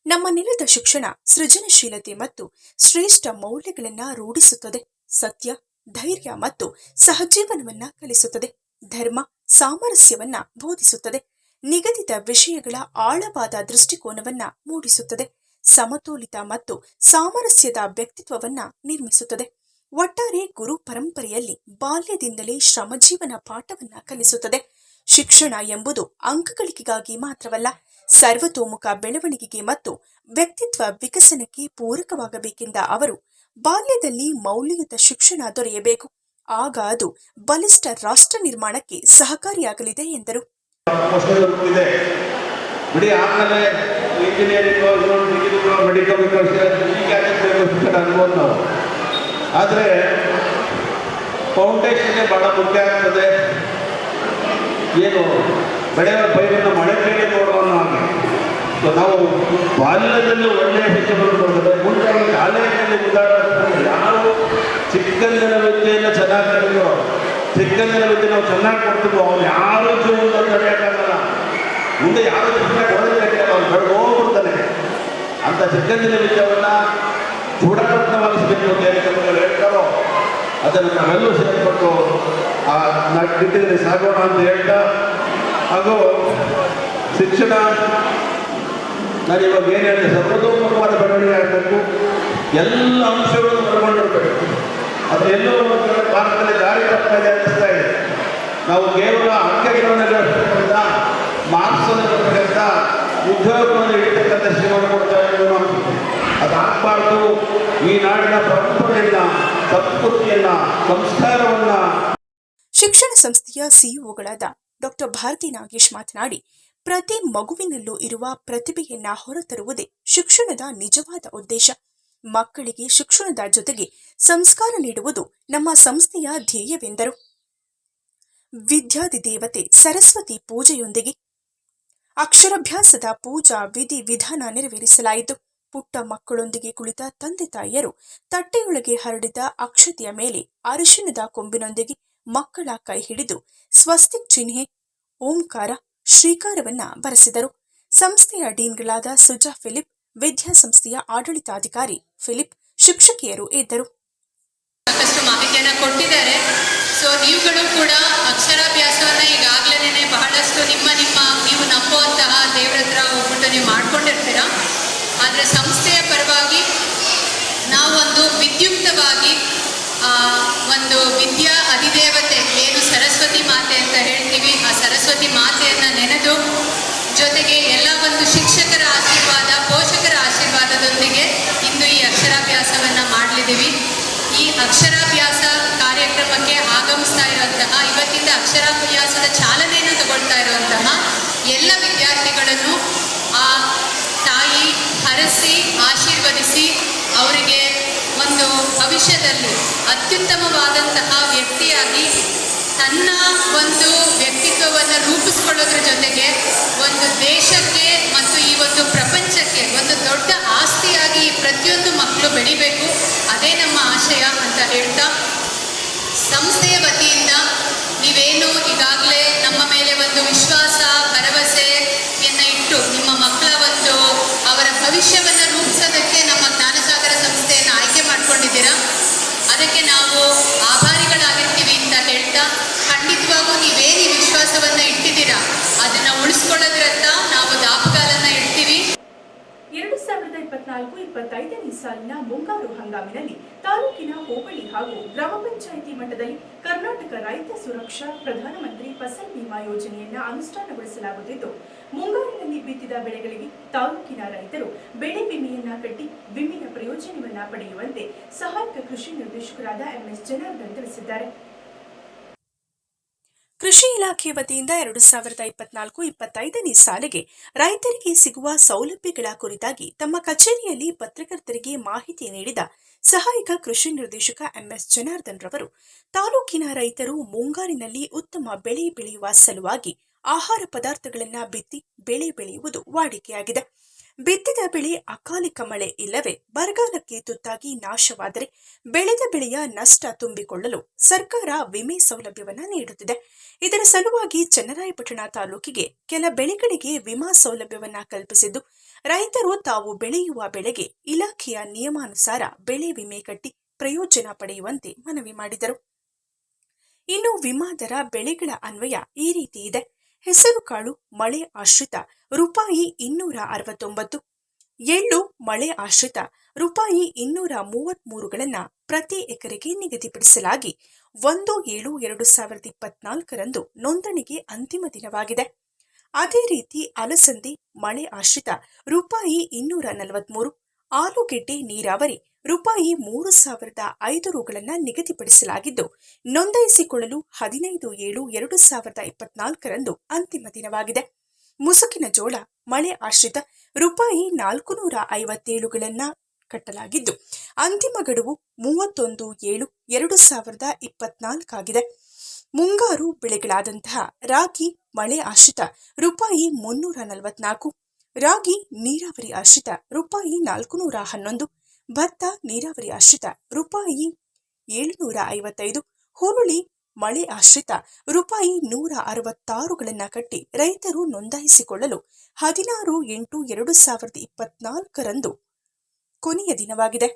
ನಮ್ಮ ನೆಲದ ಶಿಕ್ಷಣ ಸೃಜನಶೀಲತೆ ಮತ್ತು ಶ್ರೇಷ್ಠ ಮೌಲ್ಯಗಳನ್ನ ರೂಢಿಸುತ್ತದೆ. ಸತ್ಯ, ಧೈರ್ಯ ಮತ್ತು ಸಹಜೀವನವನ್ನ ಕಲಿಸುತ್ತದೆ. ಧರ್ಮ, ಸಾಮರಸ್ಯವನ್ನ ಬೋಧಿಸುತ್ತದೆ. ನಿಗದಿತ ವಿಷಯಗಳ ಆಳವಾದ ದೃಷ್ಟಿಕೋನವನ್ನ ಮೂಡಿಸುತ್ತದೆ. ಸಮತೋಲಿತ ಮತ್ತು ಸಾಮರಸ್ಯದ ವ್ಯಕ್ತಿತ್ವವನ್ನ ನಿರ್ಮಿಸುತ್ತದೆ. ಒಟ್ಟಾರೆ ಗುರು ಪರಂಪರೆಯಲ್ಲಿ ಬಾಲ್ಯದಿಂದಲೇ ಶ್ರಮಜೀವನ ಪಾಠವನ್ನ ಕಲಿಸುತ್ತದೆ. ಶಿಕ್ಷಣ ಎಂಬುದು ಅಂಕಗಳಿಕೆಗಾಗಿ ಮಾತ್ರವಲ್ಲ, ಸರ್ವತೋಮುಖ ಬೆಳವಣಿಗೆಗೆ ಮತ್ತು ವ್ಯಕ್ತಿತ್ವ ವಿಕಸನಕ್ಕೆ ಪೂರಕವಾಗಬೇಕೆಂದ ಅವರು ಬಾಲ್ಯದಲ್ಲಿ ಮೌಲ್ಯಯುತ ಶಿಕ್ಷಣ ದೊರೆಯಬೇಕು. ಆಗ ಅದು ಬಲಿಷ್ಠ ರಾಷ್ಟ್ರ ನಿರ್ಮಾಣಕ್ಕೆ ಸಹಕಾರಿಯಾಗಲಿದೆ ಎಂದರು. ಇಂಜಿನಿಯರಿಂಗ್ ಆದರೆ ಫೌಂಡೇಶನ್ನೇ ಭಾಳ ಮುಖ್ಯ ಆಗ್ತದೆ. ಏನು ಬೆಳೆಯುವ ಪೈರನ್ನು ಮಳೆ ಕೈಗೆ ಹಾಗೆ. ಸೊ ನಾವು ಬಾಲ್ಯದಲ್ಲಿ ಒಳ್ಳೆಯ ಶಿಕ್ಷಕರು ಕೊಡ್ತಾರೆ ಮುಂದೆ ಕಾಲೇಜಿನಲ್ಲಿ ಉದಾಹರಣೆ ಯಾರು ಚಿಕ್ಕಂದಿನ ವಿದ್ಯೆಯನ್ನು ಚೆನ್ನಾಗಿ ಕಲಿಯೋ ಚಿಕ್ಕಂದಿನ ವಿದ್ಯೆ ನಾವು ಚೆನ್ನಾಗಿ ಕೊಡ್ತೀವೋ ಅವ್ನು ಯಾರು ಜೀವನದಲ್ಲಿ ತಡೆಯೋಕ್ಕಾಗಲ್ಲ ಮುಂದೆ ಯಾರು ಶಿಕ್ಷಣ ಕೊಡೋದಕ್ಕೆ ಅವ್ನು ಬೆಳೆದು ಹೋಗ್ಬಿಡ್ತಾನೆ ಅಂತ ಚಿಕ್ಕಂದಿನ ವಿದ್ಯೆಯನ್ನು ಚೂಡಾರತ್ನವಾಗಿಸಬೇಕು ಅಂತ ಏನು ಹೇಳ್ತಾರೋ, ಅದನ್ನು ನಾವೆಲ್ಲೂ ಸೇರಿಕೊಂಡು ಆ ನಿಟ್ಟಿನಲ್ಲಿ ಸಾಗೋಣ ಅಂತ ಹೇಳ್ತಾ, ಹಾಗೂ ಶಿಕ್ಷಣ ನಾನು ಇವಾಗ ಏನು ಹೇಳಿದೆ ಸರ್ವತೋಮುಖವಾದ ಬೆಳವಣಿಗೆ ಆಗಬೇಕು. ಎಲ್ಲ ಅಂಶಗಳನ್ನು ಒಳಗೊಂಡಿರ್ಬೇಕು ಅದು ಎಲ್ಲೋ ಒಂದು ಕಡೆ ಭಾರತದಲ್ಲಿ ದಾರಿ ತಪ್ತಾ ಇದೆ ಅನ್ನಿಸ್ತಾ ಇದೆ. ನಾವು ಕೇವಲ ಅಂಕಗಳನ್ನು ಗಳಿಸ್ತಕ್ಕಂಥ ಮಾರ್ಕ್ಸನ್ನು ಗಳಿಸ್ತಕ್ಕಂಥ ಉದ್ಯೋಗವನ್ನು ಹಿಡಿತಕ್ಕಂಥ ಶ್ರೀಮಂತ ಕೊಡ್ತಾ ಇದ್ದೀವಿ ಅದಾಗಬಾರ್ದು. ಈ ನಾಡಿನ ಪರಂಪರೆಯನ್ನ ಸಂಸ್ಕೃತಿಯನ್ನ, ಸಂಸ್ಕಾರವನ್ನ. ಶಿಕ್ಷಣ ಸಂಸ್ಥೆಯ ಸಿಇಒಗಳಾದ ಡಾಕ್ಟರ್ ಭಾರತಿ ನಾಗೇಶ್ ಮಾತನಾಡಿ, ಪ್ರತಿ ಮಗುವಿನಲ್ಲೂ ಇರುವ ಪ್ರತಿಭೆಯನ್ನ ಹೊರತರುವುದೇ ಶಿಕ್ಷಣದ ನಿಜವಾದ ಉದ್ದೇಶ. ಮಕ್ಕಳಿಗೆ ಶಿಕ್ಷಣದ ಜೊತೆಗೆ ಸಂಸ್ಕಾರ ನೀಡುವುದು ನಮ್ಮ ಸಂಸ್ಥೆಯ ಧ್ಯೇಯವೆಂದರು. ವಿದ್ಯಾದಿ ದೇವತೆ ಸರಸ್ವತಿ ಪೂಜೆಯೊಂದಿಗೆ ಅಕ್ಷರಾಭ್ಯಾಸದ ಪೂಜಾ ವಿಧಿ ವಿಧಾನ ನೆರವೇರಿಸಲಾಯಿತು. ಪುಟ್ಟ ಮಕ್ಕಳೊಂದಿಗೆ ಕುಳಿತ ತಂದೆ ತಾಯಿಯರು ತಟ್ಟೆಯೊಳಗೆ ಹರಡಿದ ಅಕ್ಷತೆಯ ಮೇಲೆ ಅರಿಶಿಣದ ಕೊಂಬಿನೊಂದಿಗೆ ಮಕ್ಕಳ ಕೈ ಹಿಡಿದು ಸ್ವಸ್ತಿಕ್ ಚಿಹ್ನೆ, ಓಂಕಾರ, ಶ್ರೀಕಾರವನ್ನ ಬರೆಸಿದರು. ಸಂಸ್ಥೆಯ ಡೀನ್ಗಳಾದ ಸುಜಾ ಫಿಲಿಪ್, ವಿದ್ಯಾಸಂಸ್ಥೆಯ ಆಡಳಿತಾಧಿಕಾರಿ ಫಿಲಿಪ್, ಶಿಕ್ಷಕಿಯರು ಇದ್ದರು. ಸಾಕಷ್ಟು ಮಾಹಿತಿಯನ್ನು ಕೊಟ್ಟಿದ್ದಾರೆ. ಸೊ ನೀವುಗಳು ಕೂಡ ಅಕ್ಷರಾಭ್ಯಾಸವನ್ನ ಈಗಾಗಲೇ ಬಹಳಷ್ಟು ನಿಮ್ಮ ನಿಮ್ಮ ನೀವು ನಂಬುವಂತಹ ದೇವರ ಹತ್ರ ಹೋಗ್ಬಿಟ್ಟು ನೀವು ಮಾಡ್ಕೊಂಡಿರ್ತೀರ? ಆದರೆ ಸಂಸ್ಥೆಯ ಪರವಾಗಿ ನಾವೊಂದು ವಿದ್ಯುಕ್ತವಾಗಿ ಒಂದು ವಿದ್ಯಾ ಅಧಿದೇವತೆ, ಏನು ಸರಸ್ವತಿ ಮಾತೆ ಅಂತ ಹೇಳ್ತೀವಿ, ಆ ಸರಸ್ವತಿ ಮಾತೆಯನ್ನು ನೆನೆದು ಜೊತೆಗೆ ಎಲ್ಲ ಒಂದು ಶಿಕ್ಷಕರ ಆಶೀರ್ವಾದ, ಪೋಷಕರ ಆಶೀರ್ವಾದದೊಂದಿಗೆ ಇಂದು ಈ ಅಕ್ಷರಾಭ್ಯಾಸವನ್ನು ಮಾಡಲಿದ್ದೀವಿ. ಈ ಅಕ್ಷರಾಭ್ಯಾಸ ಕಾರ್ಯಕ್ರಮಕ್ಕೆ ಆಗಮಿಸ್ತಾ ಇರುವಂತಹ, ಇವತ್ತಿಂದ ಅಕ್ಷರಾಭ್ಯಾಸದ ಚಾಲನೆಯನ್ನು ತಗೊಳ್ತಾ ಇರುವಂತಹ ಎಲ್ಲ ವಿದ್ಯಾರ್ಥಿಗಳನ್ನು ಆ ಹರಸಿ ಆಶೀರ್ವದಿಸಿ ಅವರಿಗೆ ಒಂದು ಭವಿಷ್ಯದಲ್ಲಿ ಅತ್ಯುತ್ತಮವಾದಂತಹ ವ್ಯಕ್ತಿಯಾಗಿ ತನ್ನ ಒಂದು ವ್ಯಕ್ತಿತ್ವವನ್ನು ರೂಪಿಸ್ಕೊಳ್ಳೋದ್ರ ಜೊತೆಗೆ ಒಂದು ದೇಶಕ್ಕೆ ಮತ್ತು ಈ ಒಂದು ಪ್ರಪಂಚಕ್ಕೆ ಒಂದು ದೊಡ್ಡ ಆಸ್ತಿಯಾಗಿ ಪ್ರತಿಯೊಂದು ಮಕ್ಕಳು ಬೆಳಿಬೇಕು. ಅದೇ ನಮ್ಮ ಆಶಯ ಅಂತ ಹೇಳ್ತಾ, ಸಂಸ್ಥೆಯ ವತಿಯಿಂದ ಭವಿಷ್ಯವನ್ನು ರೂಪಿಸೋದಕ್ಕೆ ನಮ್ಮ ಜ್ಞಾನಸಾಗರ ಸಂಸ್ಥೆಯನ್ನು ಆಯ್ಕೆ ಮಾಡ್ಕೊಂಡಿದ್ದೀರಾ? ಅದಕ್ಕೆ ನಾವು ಆಭಾರಿಗಳಾಗಿರ್ತೀವಿ ಅಂತ ಹೇಳ್ತಾ ಖಂಡಿತವಾಗೂ ನೀವೇನು ವಿಶ್ವಾಸವನ್ನ ಇಟ್ಟಿದ್ದೀರಾ? ಅದನ್ನ ಉಳಿಸ್ಕೊಳ್ಳೋದ್ರತ್ತ ಇಪ್ಪತ್ನಾಲ್ಕು ಇಪ್ಪತ್ತೈದನೇ ಸಾಲಿನ ಮುಂಗಾರು ಹಂಗಾಮಿನಲ್ಲಿ ತಾಲೂಕಿನ ಹೋಬಳಿ ಹಾಗೂ ಗ್ರಾಮ ಪಂಚಾಯಿತಿ ಮಟ್ಟದಲ್ಲಿ ಕರ್ನಾಟಕ ರೈತ ಸುರಕ್ಷಾ ಪ್ರಧಾನಮಂತ್ರಿ ಫಸಲ್ ಬಿಮಾ ಯೋಜನೆಯನ್ನು ಅನುಷ್ಠಾನಗೊಳಿಸಲಾಗುತ್ತಿದ್ದು, ಮುಂಗಾರಿನಲ್ಲಿ ಬಿತ್ತಿದ ಬೆಳೆಗಳಿಗೆ ತಾಲೂಕಿನ ರೈತರು ಬೆಳೆ ವಿಮೆಯನ್ನ ಕಟ್ಟಿ ವಿಮೆಯ ಪ್ರಯೋಜನವನ್ನ ಪಡೆಯುವಂತೆ ಸಹಾಯಕ ಕೃಷಿ ನಿರ್ದೇಶಕರಾದ ಎಂಎಸ್ ಜನಾರ್ದನ್ ತಿಳಿಸಿದ್ದಾರೆ. ಕೃಷಿ ಇಲಾಖೆ ವತಿಯಿಂದ ಎರಡು ಸಾವಿರದ ಇಪ್ಪತ್ನಾಲ್ಕು ಇಪ್ಪತ್ತೈದನೇ ಸಾಲಿಗೆ ರೈತರಿಗೆ ಸಿಗುವ ಸೌಲಭ್ಯಗಳ ಕುರಿತಾಗಿ ತಮ್ಮ ಕಚೇರಿಯಲ್ಲಿ ಪತ್ರಕರ್ತರಿಗೆ ಮಾಹಿತಿ ನೀಡಿದ ಸಹಾಯಕ ಕೃಷಿ ನಿರ್ದೇಶಕ ಎಂಎಸ್ ಜನಾರ್ದನ್ ರವರು, ತಾಲೂಕಿನ ರೈತರು ಮುಂಗಾರಿನಲ್ಲಿ ಉತ್ತಮ ಬೆಳೆ ಬೆಳೆಯುವ ಸಲುವಾಗಿ ಆಹಾರ ಪದಾರ್ಥಗಳನ್ನು ಬಿತ್ತಿ ಬೆಳೆ ಬೆಳೆಯುವುದು ವಾಡಿಕೆಯಾಗಿದೆ. ಬಿತ್ತಿದ ಬೆಳೆ ಅಕಾಲಿಕ ಮಳೆ ಇಲ್ಲವೇ? ಬರಗಾಲಕ್ಕೆ ತುತ್ತಾಗಿ ನಾಶವಾದರೆ ಬೆಳೆದ ಬೆಳೆಯ ನಷ್ಟ ತುಂಬಿಕೊಳ್ಳಲು ಸರ್ಕಾರ ವಿಮೆ ಸೌಲಭ್ಯವನ್ನ ನೀಡುತ್ತಿದೆ. ಇದರ ಸಲುವಾಗಿ ಚನ್ನರಾಯಪಟ್ಟಣ ತಾಲೂಕಿಗೆ ಕೆಲ ಬೆಳೆಗಳಿಗೆ ವಿಮಾ ಸೌಲಭ್ಯವನ್ನ ಕಲ್ಪಿಸಿದ್ದು, ರೈತರು ತಾವು ಬೆಳೆಯುವ ಬೆಳೆಗೆ ಇಲಾಖೆಯ ನಿಯಮಾನುಸಾರ ಬೆಳೆ ವಿಮೆ ಕಟ್ಟಿ ಪ್ರಯೋಜನ ಪಡೆಯುವಂತೆ ಮನವಿ ಮಾಡಿದರು. ಇನ್ನು ವಿಮಾ ದರ ಬೆಳೆಗಳ ಅನ್ವಯ ಈ ರೀತಿ ಇದೆ. ಹೆಸರುಕಾಳು, ಮಳೆ ಆಶ್ರಿತ ರೂಪಾಯಿ ಇನ್ನೂರ ಅರವತ್ತೊಂಬತ್ತು. ಎಳ್ಳು ಮಳೆ ಆಶ್ರಿತ, ರೂಪಾಯಿ ಇನ್ನೂರ ಮೂವತ್ಮೂರುಗಳನ್ನು ಪ್ರತಿ ಎಕರೆಗೆ ನಿಗದಿಪಡಿಸಲಾಗಿ ಒಂದು ಏಳು ಎರಡು ಸಾವಿರದ ಇಪ್ಪತ್ನಾಲ್ಕರಂದು ನೋಂದಣಿಗೆ ಅಂತಿಮ ದಿನವಾಗಿದೆ. ಅದೇ ರೀತಿ ಅಲಸಂದಿ, ಮಳೆ ಆಶ್ರಿತ, ರೂಪಾಯಿ ಇನ್ನೂರ ನಲವತ್ಮೂರು, ಆಲೂಗೆಡ್ಡೆ ನೀರಾವರಿ, ರೂಪಾಯಿ ಮೂರು ಸಾವಿರದ ಐದು ರುಗಳನ್ನು ನಿಗದಿಪಡಿಸಲಾಗಿದ್ದು, ನೋಂದಾಯಿಸಿಕೊಳ್ಳಲು ಹದಿನೈದು ಏಳು ಎರಡು ಸಾವಿರದ ಇಪ್ಪತ್ನಾಲ್ಕರಂದು ಅಂತಿಮ ದಿನವಾಗಿದೆ. ಮುಸುಕಿನ ಜೋಳ, ಮಳೆ ಆಶ್ರಿತ ರೂಪಾಯಿ ನಾಲ್ಕು ನೂರ ಐವತ್ತೇಳುಗಳನ್ನ ಕಟ್ಟಲಾಗಿದ್ದು, ಅಂತಿಮ ಗಡುವು ಮೂವತ್ತೊಂದು ಏಳು ಎರಡು ಸಾವಿರದ ಇಪ್ಪತ್ನಾಲ್ಕಾಗಿದೆ. ಮುಂಗಾರು ಬೆಳೆಗಳಾದಂತಹ ರಾಗಿ, ಮಳೆ ಆಶ್ರಿತ ರೂಪಾಯಿ ಮುನ್ನೂರ ನಲವತ್ನಾಲ್ಕು ರಾಗಿ ನೀರಾವರಿ ಆಶ್ರಿತ ರೂಪಾಯಿ ನಾಲ್ಕು ನೂರ ಹನ್ನೊಂದು ಭತ್ತ ನೀರಾವರಿ ಆಶ್ರಿತ ರೂಪಾಯಿ ಏಳುನೂರ ಐವತ್ತೈದು ಹುರುಳಿ ಮಳೆ ಆಶ್ರಿತ ರೂಪಾಯಿ ನೂರ ಅರವತ್ತಾರುಗಳನ್ನು ಕಟ್ಟಿ ರೈತರು ನೋಂದಾಯಿಸಿಕೊಳ್ಳಲು ಹದಿನಾರು ಎಂಟು ಎರಡು ಸಾವಿರದ ಇಪ್ಪತ್ನಾಲ್ಕರಂದು ಕೊನೆಯ ದಿನವಾಗಿದೆ.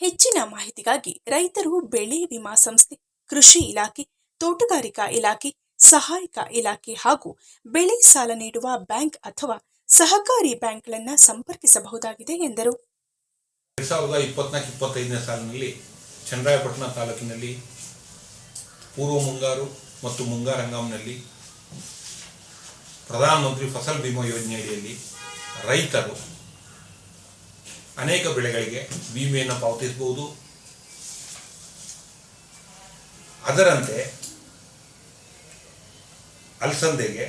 ಹೆಚ್ಚಿನ ಮಾಹಿತಿಗಾಗಿ ರೈತರು ಬೆಳೆ ವಿಮಾ ಸಂಸ್ಥೆ, ಕೃಷಿ ಇಲಾಖೆ, ತೋಟಗಾರಿಕಾ ಇಲಾಖೆ, ಸಹಾಯಕ ಇಲಾಖೆ ಹಾಗೂ ಬೆಳೆ ಸಾಲ ನೀಡುವ ಬ್ಯಾಂಕ್ ಅಥವಾ ಸಹಕಾರಿ ಬ್ಯಾಂಕ್ಗಳನ್ನು ಸಂಪರ್ಕಿಸಬಹುದಾಗಿದೆ ಎಂದರು. ಎರಡ್ ಸಾವಿರದ ಇಪ್ಪತ್ನಾಲ್ಕು ಇಪ್ಪತ್ತೈದನೇ ಸಾಲಿನಲ್ಲಿ ಚನ್ನರಾಯಪಟ್ಟಣ ತಾಲೂಕಿನಲ್ಲಿ ಪೂರ್ವ ಮುಂಗಾರು ಮತ್ತು ಮುಂಗಾರು ಪ್ರಧಾನಮಂತ್ರಿ ಫಸಲ್ ಬಿಮಾ ಯೋಜನೆ ಅಡಿಯಲ್ಲಿ ರೈತರು ಅನೇಕ ಬೆಳೆಗಳಿಗೆ ವಿಮೆಯನ್ನು ಪಾವತಿಸಬಹುದು. ಅದರಂತೆ ಅಲ್ಸಂದೆಗೆ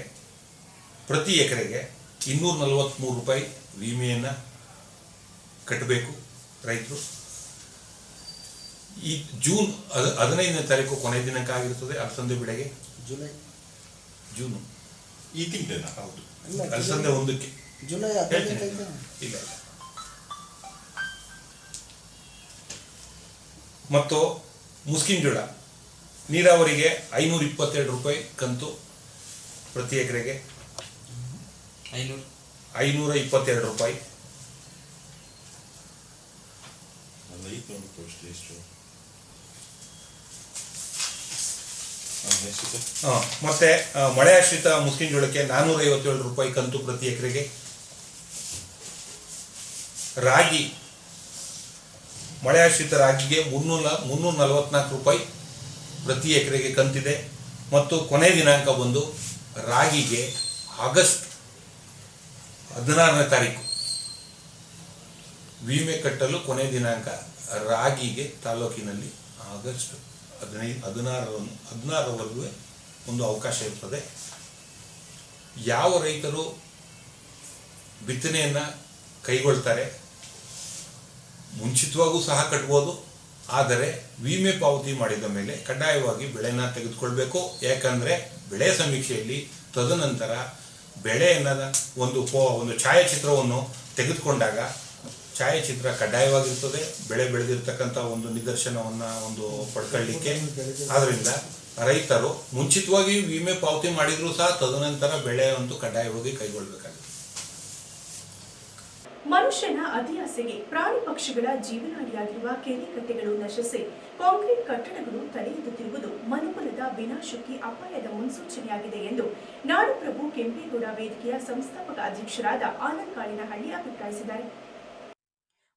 ಪ್ರತಿ ಎಕರೆಗೆ ಇನ್ನೂರ ನಲವತ್ತ್ಮೂರು ರೂಪಾಯಿ ವಿಮೆಯನ್ನು ಕಟ್ಟಬೇಕು ರೈತರು. ಈ ಜೂನ್ ಹದ ಹದಿನೈದನೇ ತಾರೀಕು ಕೊನೆ ದಿನಾಂಕ ಆಗಿರ್ತದೆ ಅಲಸಂದೆ ಬೆಳೆಗೆ ಜುಲೈ. ಜೂನು. ಈ ತಿಂಗಳ ಹೌದು. ಅಲಸಂದೆ ಒಂದಕ್ಕೆ. ಜುಲೈ ಇಲ್ಲ ಮತ್ತು ಮುಸ್ಕಿನ್ ಜೋಳ. ನೀರಾವರಿಗೆ ಐನೂರ ಇಪ್ಪತ್ತೆರಡು ರೂಪಾಯಿ ಕಂತು ಪ್ರತಿ ಎಕರೆಗೆ. ಐನೂರು. ಐನೂರ ಇಪ್ಪತ್ತೆರಡು ರೂಪಾಯಿ ಒಂದು ಐದುನೂರು ರೂಪಾಯಿ ಎಷ್ಟು ಎಷ್ಟು ನೆಕ್ಸ್ಟ್ ಸರ್ ಆ, ಮತ್ತೆ ಮಳೆ ಆಶ್ರಿತ ಮುಸ್ಕಿನ್ ಜೋಳಕ್ಕೆ ನಾನ್ನೂರ ಐವತ್ತೇಳು ರೂಪಾಯಿ ಕಂತು ಪ್ರತಿ ಎಕರೆಗೆ. ರಾಗಿ ಮಳೆ ಆಶ್ರಿತ ರಾಗಿಗೆ ಮುನ್ನೂರ ಮುನ್ನೂರ ನಲವತ್ನಾಲ್ಕು ರೂಪಾಯಿ ಪ್ರತಿ ಎಕರೆಗೆ ಕಂತಿದೆ. ಮತ್ತು ಕೊನೆ ದಿನಾಂಕ ಬಂದು ರಾಗಿಗೆ ಆಗಸ್ಟ್ ಹದಿನಾರನೇ ತಾರೀಕು. ವಿಮೆ ಕಟ್ಟಲು ಕೊನೆ ದಿನಾಂಕ ರಾಗಿಗೆ ತಾಲೂಕಿನಲ್ಲಿ ಆಗಸ್ಟ್ ಹದಿನೈದು ಹದಿನಾರರ, ಹದಿನಾರರವರೆಗೂ ಒಂದು ಅವಕಾಶ ಇರ್ತದೆ. ಯಾವ ರೈತರು ಬಿತ್ತನೆಯನ್ನು ಕೈಗೊಳ್ತಾರೆ? ಮುಂಚಿತವಾಗೂ ಸಹ ಕಟ್ಬೋದು. ಆದರೆ ವಿಮೆ ಪಾವತಿ ಮಾಡಿದ ಮೇಲೆ ಕಡ್ಡಾಯವಾಗಿ ಬೆಳೆನ ತೆಗೆದುಕೊಳ್ಬೇಕು. ಯಾಕಂದರೆ ಬೆಳೆ ಸಮೀಕ್ಷೆಯಲ್ಲಿ ತದನಂತರ ಬೆಳೆಯನ್ನು ಒಂದು ಒಂದು ಛಾಯಾಚಿತ್ರವನ್ನು ತೆಗೆದುಕೊಂಡಾಗ ಛಾಯಾಚಿತ್ರ ಕಡ್ಡಾಯವಾಗಿರ್ತದೆ, ಬೆಳೆ ಬೆಳೆದಿರ್ತಕ್ಕಂಥ ಒಂದು ನಿದರ್ಶನವನ್ನ ಒಂದು ಪಡ್ಕೊಳ್ಳಿಕ್ಕೆ. ಆದ್ದರಿಂದ ರೈತರು ಮುಂಚಿತವಾಗಿ ವಿಮೆ ಪಾವತಿ ಮಾಡಿದರೂ ಸಹ ತದನಂತರ ಬೆಳೆ ಒಂದು ಕಡ್ಡಾಯವಾಗಿ ಕೈಗೊಳ್ಳಬೇಕಾಗುತ್ತೆ ಮನುಷ್ಯನ ಅತಿಯಾಸೆಗೆ ಪ್ರಾಣಿ ಪಕ್ಷಿಗಳ ಜೀವನಾಡಿಯಾಗಿರುವ ಕೆರೆ ಕಟ್ಟೆಗಳು ನಶಿಸಿ ಕಾಂಕ್ರೀಟ್ ಕಟ್ಟಡಗಳು ತಲೆ ಮನುಕುಲದ ವಿನಾಶಕ್ಕೆ ಅಪಾಯದ ಮುನ್ಸೂಚನೆಯಾಗಿದೆ ಎಂದು ನಾಡಪ್ರಭು ಕೆಂಪೇಗೌಡ ವೇದಿಕೆಯ ಸಂಸ್ಥಾಪಕ ಅಧ್ಯಕ್ಷರಾದ ಆನಂದ್ ಕಾಳಿನಹಳ್ಳಿ ಅಭಿಪ್ರಾಯಿಸಿದ್ದಾರೆ.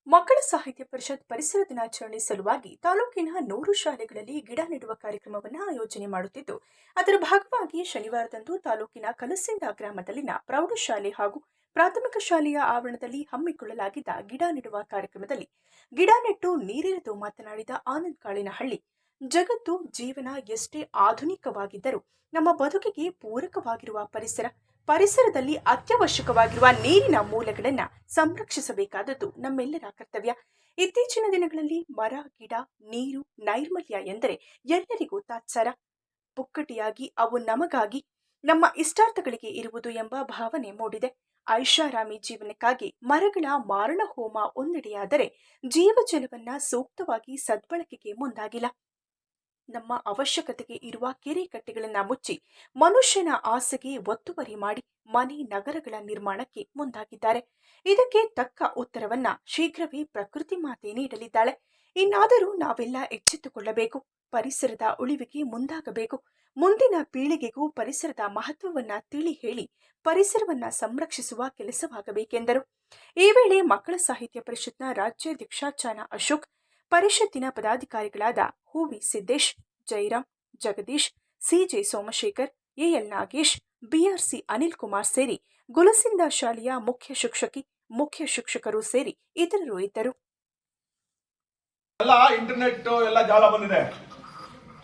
ಮಕ್ಕಳ ಸಾಹಿತ್ಯ ಪರಿಷತ್ ಪರಿಸರ ದಿನಾಚರಣೆ ಸಲುವಾಗಿ ತಾಲೂಕಿನ ನೂರು ಶಾಲೆಗಳಲ್ಲಿ ಗಿಡ ನೆಡುವ ಕಾರ್ಯಕ್ರಮವನ್ನು ಆಯೋಜನೆ ಮಾಡುತ್ತಿದ್ದು, ಅದರ ಭಾಗವಾಗಿ ಶನಿವಾರದಂದು ತಾಲೂಕಿನ ಕಲಸಿಂದ ಗ್ರಾಮದಲ್ಲಿನ ಪ್ರೌಢಶಾಲೆ ಹಾಗೂ ಪ್ರಾಥಮಿಕ ಶಾಲೆಯ ಆವರಣದಲ್ಲಿ ಹಮ್ಮಿಕೊಳ್ಳಲಾಗಿದ್ದ ಗಿಡ ನೆಡುವ ಕಾರ್ಯಕ್ರಮದಲ್ಲಿ ಗಿಡ ನೆಟ್ಟು ನೀರೆರೆದು ಮಾತನಾಡಿದ ಆನಂದ್ ಕಾಳಿನಹಳ್ಳಿ, ಜಗತ್ತು ಜೀವನ ಎಷ್ಟೇ ಆಧುನಿಕವಾಗಿದ್ದರೂ ನಮ್ಮ ಬದುಕಿಗೆ ಪೂರಕವಾಗಿರುವ ಪರಿಸರ ಪರಿಸರದಲ್ಲಿ ಅತ್ಯವಶ್ಯಕವಾಗಿರುವ ನೀರಿನ ಮೂಲಗಳನ್ನು ಸಂರಕ್ಷಿಸಬೇಕಾದದ್ದು ನಮ್ಮೆಲ್ಲರ ಕರ್ತವ್ಯ. ಇತ್ತೀಚಿನ ದಿನಗಳಲ್ಲಿ ಮರ, ಗಿಡ, ನೀರು, ನೈರ್ಮಲ್ಯ ಎಂದರೆ ಎಲ್ಲರಿಗೂ ತಾತ್ಸಾರ. ಪುಕ್ಕಟಿಯಾಗಿ ಅವು ನಮಗಾಗಿ, ನಮ್ಮ ಇಷ್ಟಾರ್ಥಗಳಿಗೆ ಇರುವುದು ಎಂಬ ಭಾವನೆ ಮೂಡಿದೆ. ಐಷಾರಾಮಿ ಜೀವನಕ್ಕಾಗಿ ಮರಗಳ ಮಾರಣ ಹೋಮ ಒಂದೆಡೆಯಾದರೆ ಜೀವಜಲವನ್ನ ಸೂಕ್ತವಾಗಿ ಸದ್ಬಳಕೆಗೆ ಮುಂದಾಗಿಲ್ಲ. ನಮ್ಮ ಅವಶ್ಯಕತೆಗೆ ಇರುವ ಕೆರೆ ಕಟ್ಟೆಗಳನ್ನು ಮುಚ್ಚಿ ಮನುಷ್ಯನ ಆಸೆಗೆ ಒತ್ತುವರಿ ಮಾಡಿ ಮನೆ ನಗರಗಳ ನಿರ್ಮಾಣಕ್ಕೆ ಮುಂದಾಗಿದ್ದಾರೆ. ಇದಕ್ಕೆ ತಕ್ಕ ಉತ್ತರವನ್ನ ಶೀಘ್ರವೇ ಪ್ರಕೃತಿ ಮಾತೆ ನೀಡಲಿದ್ದಾಳೆ. ಇನ್ನಾದರೂ ನಾವೆಲ್ಲ ಎಚ್ಚೆತ್ತುಕೊಳ್ಳಬೇಕು. ಪರಿಸರದ ಉಳಿವಿಗೆ ಮುಂದಾಗಬೇಕು. ಮುಂದಿನ ಪೀಳಿಗೆಗೂ ಪರಿಸರದ ಮಹತ್ವವನ್ನ ತಿಳಿ ಹೇಳಿ ಪರಿಸರವನ್ನ ಸಂರಕ್ಷಿಸುವ ಕೆಲಸವಾಗಬೇಕೆಂದರು. ಈ ವೇಳೆ ಮಕ್ಕಳ ಸಾಹಿತ್ಯ ಪರಿಷತ್ನ ರಾಜ್ಯಾಧ್ಯಕ್ಷ ಚಾನ ಅಶೋಕ್ ಪರಿಷತ್ತಿನ ಪದಾಧಿಕಾರಿಗಳಾದ ಹೂವಿ Siddesh Jairam Jagadish, CJ Somashekar, AL Nagesh, BRC Anil Kumar ಸೇರಿ ಗುಲಸಿಂದ ಶಾಲೆಯ ಮುಖ್ಯ ಶಿಕ್ಷಕಿ, ಮುಖ್ಯ ಶಿಕ್ಷಕರು ಸೇರಿ ಇತರರು ಇದ್ದರು. ಎಲ್ಲ ಇಂಟರ್ನೆಟ್ ಎಲ್ಲ ಜಾಲ ಬಂದಿದೆ.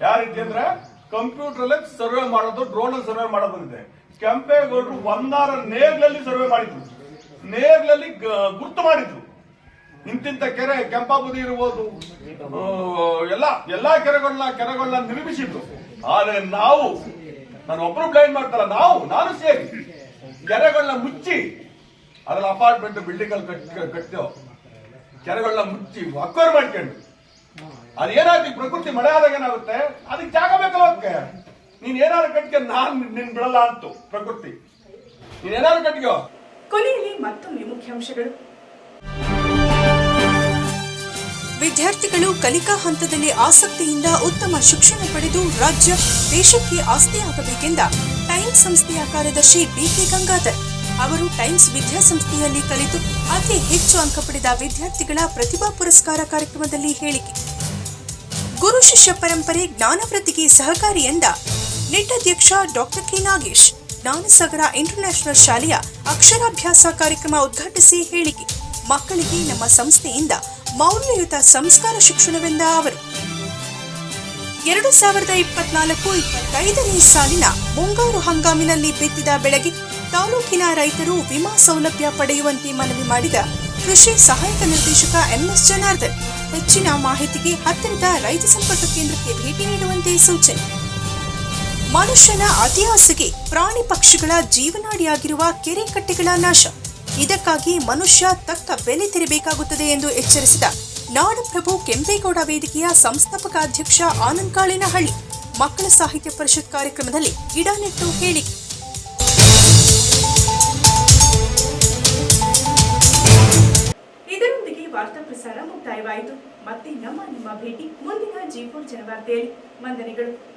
ಯಾವ ರೀತಿ ಅಂದ್ರೆ ಕಂಪ್ಯೂಟರ್ ಸರ್ವೆ ಮಾಡೋದು ಡ್ರೋನ್ ಸರ್ವೆ ಮಾಡೋದು ಬಂದಿದೆ. ಕೆಂಪೇಗೌಡರು ಒಂದಾರ ನೇರ್ಲಲ್ಲಿ ಸರ್ವೆ ಮಾಡಿದ್ರು. ನೇರ್ಲಲ್ಲಿ ಗುರ್ತು ಮಾಡಿದ್ರು. ಇಂತಿಂತ ಕೆರೆ ಕೆಂಪಾಬುದಿ ಇರಬಹುದು ಎಲ್ಲ, ಎಲ್ಲಾ ಕೆರೆಗಳನ್ನ ಕೆರೆಗಳನ್ನ ನಿರ್ಮಿಸಿದ್ರು. ಆದ್ರೆ ನಾವು, ನಾನು ಒಬ್ರು ಬ್ಲೈನ್ ಮಾಡ್ತಾರ ನಾವು, ನಾನು ಸೇರಿ ಕೆರೆಗಳನ್ನ ಮುಚ್ಚಿ ಅದ್ರಲ್ಲಿ ಅಪಾರ್ಟ್ಮೆಂಟ್ ಬಿಲ್ಡಿಂಗ್ ಅಲ್ಲಿ ಕಟ್ ಕಟ್ತೇವೆ. ಕೆರೆಗಳನ್ನ ಮುಚ್ಚಿ ಅಕ್ವೈರ್ ಮಾಡ್ಕೊಂಡು. ಅದೇನಾಯ್ತು ಪ್ರಕೃತಿ ಮಳೆ ಆದಾಗ ಏನಾಗುತ್ತೆ? ಅದಕ್ಕೆ ಜಾಗ ಬೇಕಲ್ಲ ಅದಕ್ಕೆ. ನೀನ್ ಏನಾದ್ರು ಕಟ್ಕೆ ನಾನ್ ನಿನ್ ಬಿಡಲ್ಲ ಅಂತು ಪ್ರಕೃತಿ. ನೀನ್ ಏನಾದ್ರು ಕಟ್ಕೋ ಕೊನೆಯಲ್ಲಿ ಮತ್ತೊಮ್ಮೆ ಮುಖ್ಯಾಂಶಗಳು. ವಿದ್ಯಾರ್ಥಿಗಳು ಕಲಿಕಾ ಹಂತದಲ್ಲಿ ಆಸಕ್ತಿಯಿಂದ ಉತ್ತಮ ಶಿಕ್ಷಣ ಪಡೆದು ರಾಜ್ಯ ದೇಶಕ್ಕೆ ಆಸ್ತಿಯಾಗಬೇಕೆಂದ ಟೈಮ್ಸ್ ಸಂಸ್ಥೆಯ ಕಾರ್ಯದರ್ಶಿ ಬಿಕೆ ಗಂಗಾಧರ್ ಅವರು ಟೈಮ್ಸ್ ವಿದ್ಯಾಸಂಸ್ಥೆಯಲ್ಲಿ ಕಲಿತು ಅತಿ ಹೆಚ್ಚು ಅಂಕ ಪಡೆದ ವಿದ್ಯಾರ್ಥಿಗಳ ಪ್ರತಿಭಾ ಪುರಸ್ಕಾರ ಕಾರ್ಯಕ್ರಮದಲ್ಲಿ ಹೇಳಿಕೆ. ಗುರು ಶಿಷ್ಯ ಪರಂಪರೆ ಜ್ಞಾನವೃದ್ಧಿಗೆ ಸಹಕಾರಿ ಎಂದ ನಿಟ್ ಅಧ್ಯಕ್ಷ doctor K Nagesh, Jnanasagara international ಶಾಲೆಯ ಅಕ್ಷರಾಭ್ಯಾಸ ಕಾರ್ಯಕ್ರಮ ಉದ್ಘಾಟಿಸಿ ಹೇಳಿಕೆ. ಮಕ್ಕಳಿಗೆ ನಮ್ಮ ಸಂಸ್ಥೆಯಿಂದ ಮೌಲ್ಯಯುತ ಸಂಸ್ಕಾರ ಶಿಕ್ಷಣವೆಂದ ಅವರು ಎರಡು ಸಾವಿರದ ಇಪ್ಪತ್ನಾಲ್ಕು ಇಪ್ಪತ್ತೈದನೇ ಸಾಲಿನ ಮುಂಗಾರು ಹಂಗಾಮಿನಲ್ಲಿ ಬಿತ್ತಿದ ಬೆಳೆಗೆ ತಾಲೂಕಿನ ರೈತರು ವಿಮಾ ಸೌಲಭ್ಯ ಪಡೆಯುವಂತೆ ಮನವಿ ಮಾಡಿದ ಕೃಷಿ ಸಹಾಯಕ ನಿರ್ದೇಶಕ ಎಂಎಸ್ ಜನಾರ್ದನ್, ಹೆಚ್ಚಿನ ಮಾಹಿತಿಗೆ ಹತ್ತಿರದ ರೈತ ಸಂಪರ್ಕ ಕೇಂದ್ರಕ್ಕೆ ಭೇಟಿ ನೀಡುವಂತೆ ಸೂಚನೆ. ಮನುಷ್ಯನ ಅತಿಯಾಸೆಗೆ ಪ್ರಾಣಿ ಪಕ್ಷಿಗಳ ಜೀವನಾಡಿಯಾಗಿರುವ ಕೆರೆ ಕಟ್ಟೆಗಳ ನಾಶ. ಇದಕ್ಕಾಗಿ ಮನುಷ್ಯ ತಕ್ಕ ಬೆಲೆ ತೆರಬೇಕಾಗುತ್ತದೆ ಎಂದು ಎಚ್ಚರಿಸಿದ ನಾಡಪ್ರಭು ಕೆಂಪೇಗೌಡ ವೇದಿಕೆಯ ಸಂಸ್ಥಾಪಕ ಅಧ್ಯಕ್ಷ ಆನಂದ್ ಕಾಳಿನಹಳ್ಳಿ ಮಕ್ಕಳ ಸಾಹಿತ್ಯ ಪರಿಷತ್ ಕಾರ್ಯಕ್ರಮದಲ್ಲಿ ಗಿಡ ನೆಟ್ಟು ಹೇಳಿಕೆ ಇದರೊಂದಿಗೆ ವಾರ್ತಾ ಪ್ರಸಾರ ಮುಕ್ತಾಯವಾಯಿತು. ಮತ್ತೆ ನಮ್ಮ ನಿಮ್ಮ ಭೇಟಿ ಮುಂದಿನ ಜೀಪುರ್ ಜನವಾರ್ತೆಯಲ್ಲಿ. ವಂದನೆಗಳು.